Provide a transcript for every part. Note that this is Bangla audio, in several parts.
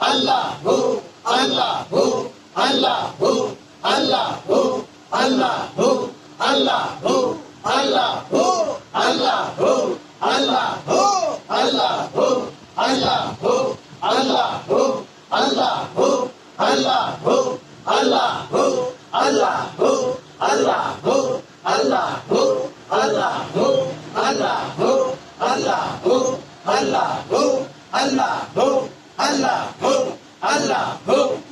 আল্লাহ হো আল্লাহ হো আল্লাহ হো আল্লাহ হো আল্লাহ হো আল্লাহ হো আল্লাহ হো আল্লাহ হো আল্লাহ হো আল্লাহ হো আল্লাহ হো আল্লাহ হো আল্লাহ হো আল্লাহ হো আল্লাহ হো আল্লাহ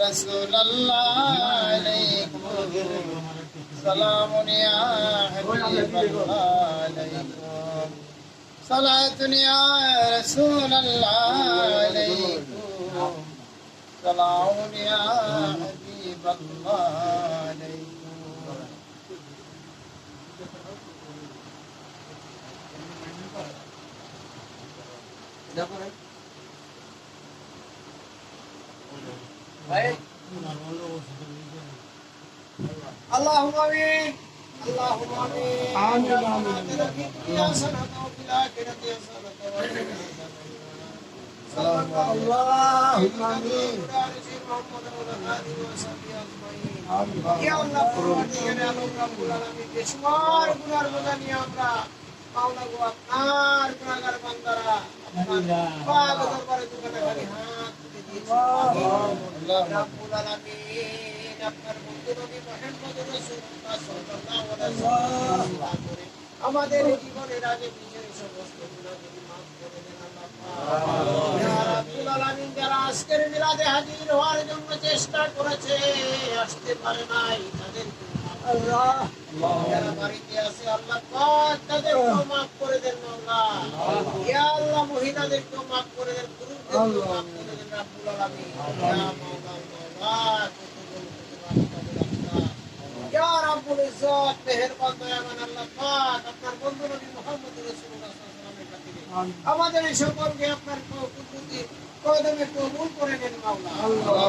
رسول الله عليكم سلام يا حبيب الله عليكم صلاة يا رسول الله عليكم. سلام يا حبيب الله عليكم. اللهم امين اللهم امين آمين اللهم آمين يا الله فرماني يا رب العالمين দেশওয়ার আপনার আমাদের জীবনের আগে পিছনে সমস্ত আল্লাহ। যারা আজকের মিলাদে হাজির হওয়ার জন্য চেষ্টা করেছে আসতে পারে নাই তাদেরকে আল্লাহ। যারা বাড়িতে আছে আল্লাহ পাক মাফ করে দেন মাওলা। ইয়া আল্লাহ মহিলাদেরকেও মাফ করে দেন পুরুষদেরকেও মাফ করে দেন রাব্বুল আলামিন। ইয়া মাওলা মাওলা ইয়া রাব্বুল ইজ্জত মেহেরবান দয়াবান আল্লাহ পাক আপনার বন্ধু নবী মুহাম্মদ রাসূলুল্লাহ সাল্লাল্লাহু আলাইহি ওয়াসাল্লামের আমাদের এই সকলকে আপনার কুদরতি কদমে কবুল করে নেন মাওলা।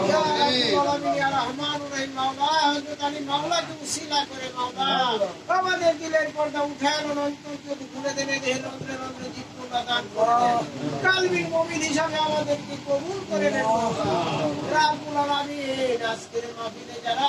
ইয়া আলামিন ইয়া রহমানুর রহিম মাওলা হযরত আলী মাওলাকে উসিলা করে মাওলা। আমাদের দিলের পর্দা উঠায় আনুন অন্তরকে খুলে দেন দেহের রন্ধ্রে রন্ধ্রে জীবন দান মুমিন হিসাবে আমাদেরকে কবুল করে নেন মাওলা। রাব্বুল আলামিন আজকের মাহফিলে যারা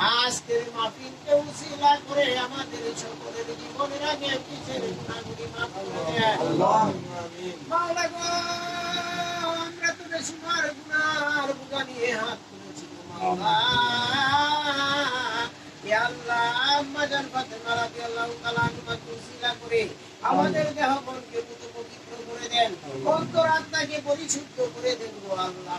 আজকের মাহফিলকে উসিলা দয়া করে আমাদের সকলের জীবনের আগে পিছের গুণাগুলি মাফ করে গো, আমরা তো বেশি মার বুকা নিয়ে হাত তুলেছি করে আমাদের দেহ মনকে পবিত্র করে দেন অন্তর আত্মাকে পরিশুদ্ধ করে গো আল্লাহ।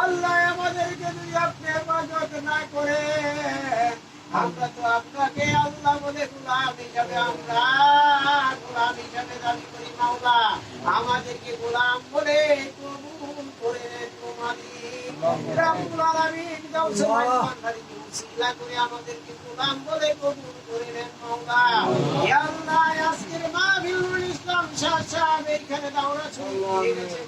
আল্লাহ আমাদেরকে যদি আপনি হেফাজত না আমরা তো আপনাকে আল্লাহ বলে গোলাম হিসাবে, আমরা গোলাম হিসাবে দাবি করি মাওলা। আমাদেরকে গোলাম বলে মালিক রাব্বুল আলামিন গাউসে মাইমানদারিকে উসিলা করে আমাদেরকে গোলাম বলে কবুল করে নেন মাওলা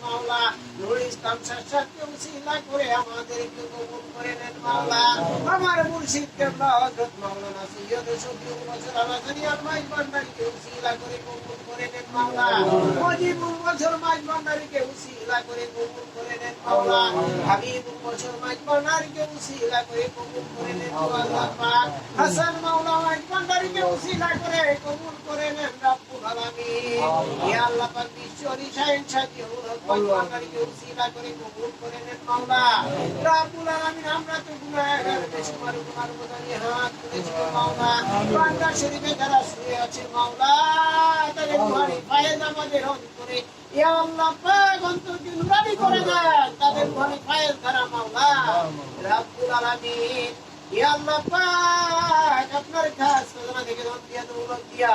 মাওলা নুরুল ইসলাম শাহ উসিলা করে আমাদেরকে কবুল করে নেন মাওলা আমার মুর্শিদ কেবলা হযরত মাওলানা সৈয়দ শফিউল বছর আলাসানি আলমাই ভান্ডারীকে উসিলা করে কবুল করে নেন মাওলা মুজিবুল বছর মাঝ ভান্ডারীকে উসিলা করে কবুল করে নেন মাওলা হাবিবুল বছর মাঝ ভান্ডারীকে উসিলা করে কবুল করে নেন গো হাসান মাওলা মাঝ ভান্ডারীকে উসিলা করে কবুল করে নেন রাব্বুল আলামিন ইয়া আল্লাহ পাক বিশ্বরি শাহিন শাকিউল হক মাঝ ভান্ডারীকে উসিলা করে কবুল করে নেন মাওলা। রাব্বুল আলামিন, আমরা তো গুনাহগার বেশিমার গুনার বোঝানি হাত তুলেছি মাওলা। বান্দা শরীফে যারা শুয়ে আছে মাওলা, তাদের গুহারি ফায়েজ আমাদের করে আপনার দৌলত দিয়া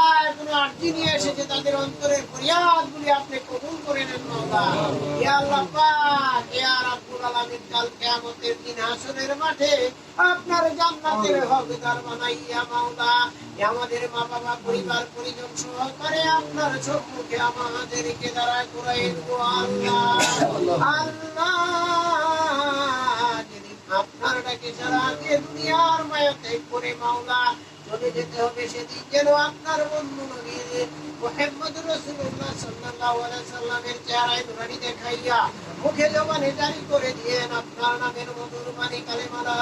আর্জি নিয়ে এসেছে তাদের অন্তরের আপনি কবুল করে নেন দিন মাঠে আপনার জান্নাতের হকদার বানাইয়া, মাওলা আমাদের মা বাবা পরিবার, পরিজন সহকারে আপনার চোখ মুখে আমাদেরকে দ্বারা করাইন আল্লাহ। আল্লাহ। আপনার ডাকে সারা দিয়ে দুনিয়ার মায়া ত্যাগ করে মাওলা, চলে যেতে হবে সেদিন যেন আপনার বন্ধু নবীর মোহাম্মদ রসুল্লাহ সাল্লাল্লাহু আলাইহি সাল্লামের চেহারায় দুরানি দেখাইয়া মুখে জবানে জারি করে দিয়েন, আপনার নামের মধুর বাণী কালেমা লা